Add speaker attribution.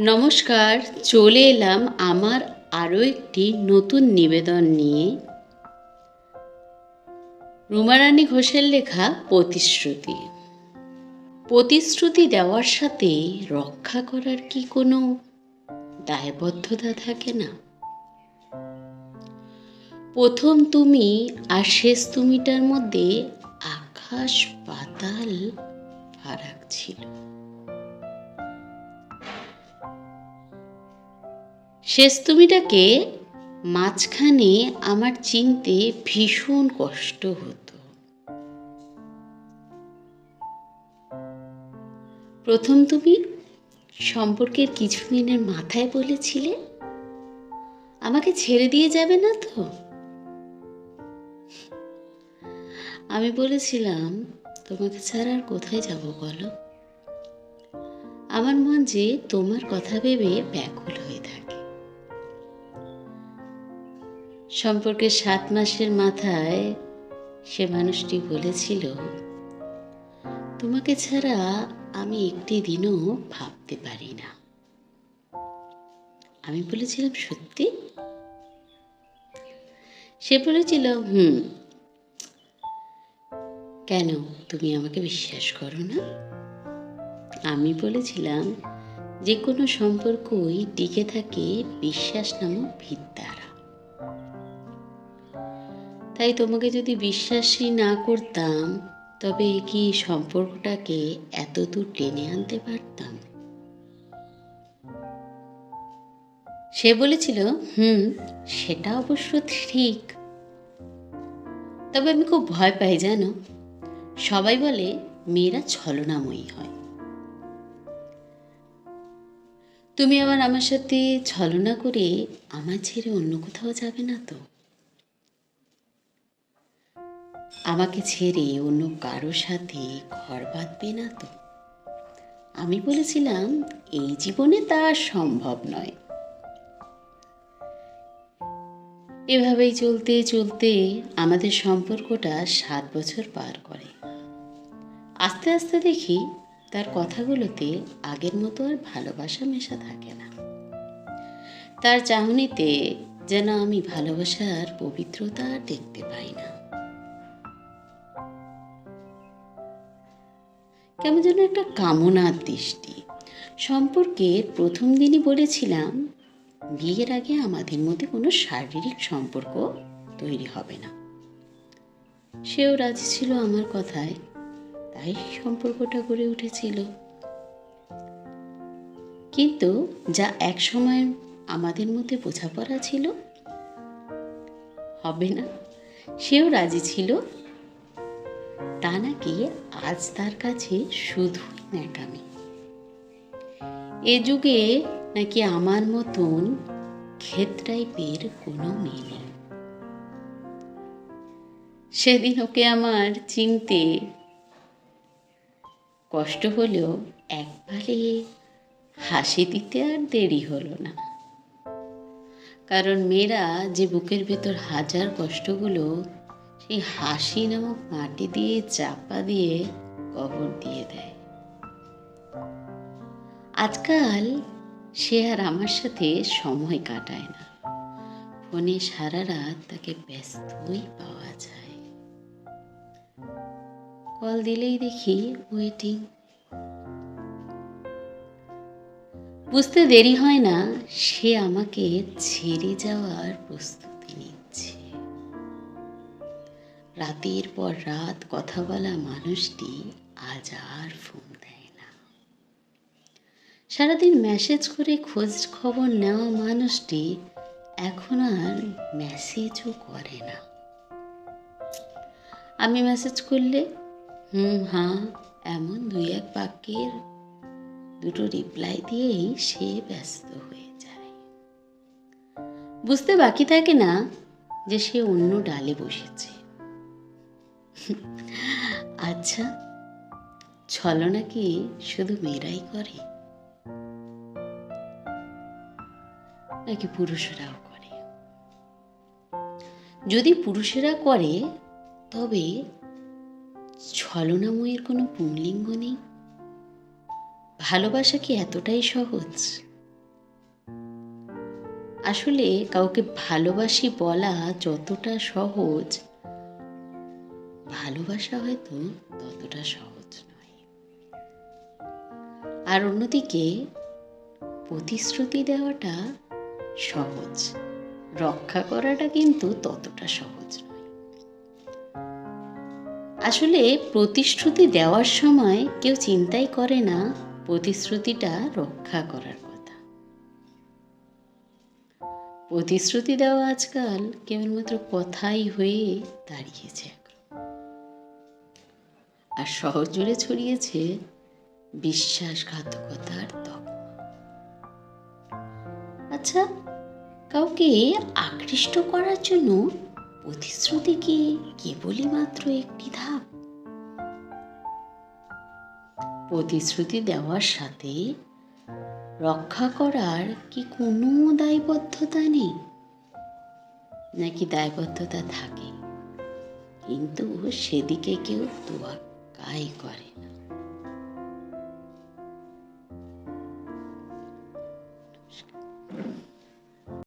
Speaker 1: নমস্কার, চলে এলাম আমার আরও একটি নতুন নিবেদন নিয়ে। রুমারানী ঘোষের লেখা প্রতিশ্রুতি। প্রতিশ্রুতি দেওয়ার সাথে রক্ষা করার কি কোনো দায়বদ্ধতা থাকে না? প্রথম তুমি আর শেষ তুমিটার মধ্যে আকাশ পাতাল ফারাক ছিল। শেষ তুমিটাকে মাঝখানে আমার চিনতে ভীষণ কষ্ট হতো। প্রথম তুমি সম্পর্কের কিছুদিনের মাথায় বলেছিলে? আমাকে ছেড়ে দিয়ে যাবে না তো? আমি বলেছিলাম, তোমাকে ছাড়া আর কোথায় যাব বলো? আমার মন যে তোমার কথা ভেবে ব্যাকুল হয়ে থাকে। সম্পর্কের সাত মাসের মাথায় সে মানুষটি বলেছিল, তোমাকে ছাড়া আমি একটি দিনও ভাবতে পারি না। আমি বলেছিলাম, সত্যি? সে বলেছিল, হুম। কেন তুমি আমাকে বিশ্বাস করো না? আমি বলেছিলাম, যে কোনো সম্পর্কই টিকে থাকে বিশ্বাস নামক দ্বারা তাই তোমাকে যদি বিশ্বাসই না করতাম, তবে কি সম্পর্কটাকে এত দূর টেনে আনতে পারতাম? সে বলেছিল, হুম, সেটা অবশ্য ঠিক। তবে আমি খুব ভয় পাই, জানো? সবাই বলে, মেয়েরা ছলনাময়ী হয়। তুমি আবার আমার সাথে ছলনা করে আমার ছেড়ে অন্য কোথাও যাবে না তো? আমাকে ছেড়ে অন্য কারও সাথে ঘর বাঁধবে না তো? আমি বলেছিলাম, এই জীবনে তা সম্ভব নয়। এভাবেই চলতে চলতে আমাদের সম্পর্কটা সাত বছর পার করে। আস্তে আস্তে দেখি, তার কথাগুলোতে আগের মতো আর ভালোবাসা মেশা থাকে না। তার চাহনিতে যেন আমি ভালোবাসার পবিত্রতা দেখতে পাই না। কেমন যেন একটা কামনার দৃষ্টি। সম্পর্কের প্রথম দিনই বলেছিলাম, বিয়ের আগে আমাদের মধ্যে কোনো শারীরিক সম্পর্ক তৈরি হবে না। সেও রাজি ছিল আমার কথায়, তাই সম্পর্কটা গড়ে উঠেছিল। কিন্তু যা এক সময় আমাদের মধ্যে বোঝাপড়া ছিল, হবে না। সেও রাজি ছিল তা নাকি আজ তার কাছে শুধুই ন্যাকামি। এ যুগে নাকি আমার মতন ক্ষেত টাইপের কোনো মেয়ে নেই। সেদিন ওকে আমার চিনতে কষ্ট হলেও একবারে হাসি দিতে আর দেরি হলো না। কারণ মেয়েরা যে বুকের ভেতর হাজার কষ্টগুলো সেই হাসি নামক মাটি দিয়ে চাপা দিয়ে কবর দিয়ে দেয়। আজকাল সে আর আমার সাথে সময় কাটায় না। ফোনে সারা রাত তাকে ব্যস্তই পাওয়া যায়। কল দিলেই দেখি ওয়েটিং। বুঝতে দেরি হয় না, সে আমাকে ছেড়ে যাওয়ার প্রস্তুতি নিচ্ছে। রাতের পর রাত কথা বলা মানুষটি আজ আর ফোন দেয় না। সারাদিন মেসেজ করে খোঁজ খবর নেওয়া মানুষটি এখন আর মেসেজও করে না। আমি মেসেজ করলে, হুম হ্যাঁ এমন দুই এক বাক্যের দুটো রিপ্লাই দিয়েই সে ব্যস্ত হয়ে যায়। বুঝতে বাকি থাকে না যে সে অন্য ডালে বসেছে। আচ্ছা ছলনা কি শুধু মেয়েরাই করে? নাকি পুরুষরাও করে? যদি পুরুষেরা করে, তবে ছলনাময়ের কোনো পুংলিঙ্গ নেই? ভালোবাসা কি এতটাই সহজ? আসলে কাউকে ভালোবাসি বলা যতটা সহজ ভালোবাসা হয়তো ততটা সহজ নয়। আর অন্যদিকে, প্রতিশ্রুতি দেওয়াটা সহজ, রক্ষা করাটা কিন্তু ততটা সহজ নয়। আসলে প্রতিশ্রুতি দেওয়ার সময় কেউ চিন্তাই করে না প্রতিশ্রুতিটা রক্ষা করার কথা। প্রতিশ্রুতি দেওয়া আজকাল কেবলমাত্র কথাই হয়ে দাঁড়িয়েছে আর শহর জুড়ে ছড়িয়েছে বিশ্বাসঘাতকতার তকমা আচ্ছা কাউকে আকৃষ্ট করার জন্য প্রতিশ্রুতি কি কেবলই মাত্র একটি ধাপ? প্রতিশ্রুতি দেওয়ার সাথে রক্ষা করার কি কোনো দায়বদ্ধতা নেই? নাকি দায়বদ্ধতা থাকে, কিন্তু সেদিকে কেউ তোয়াক্কাই করে না।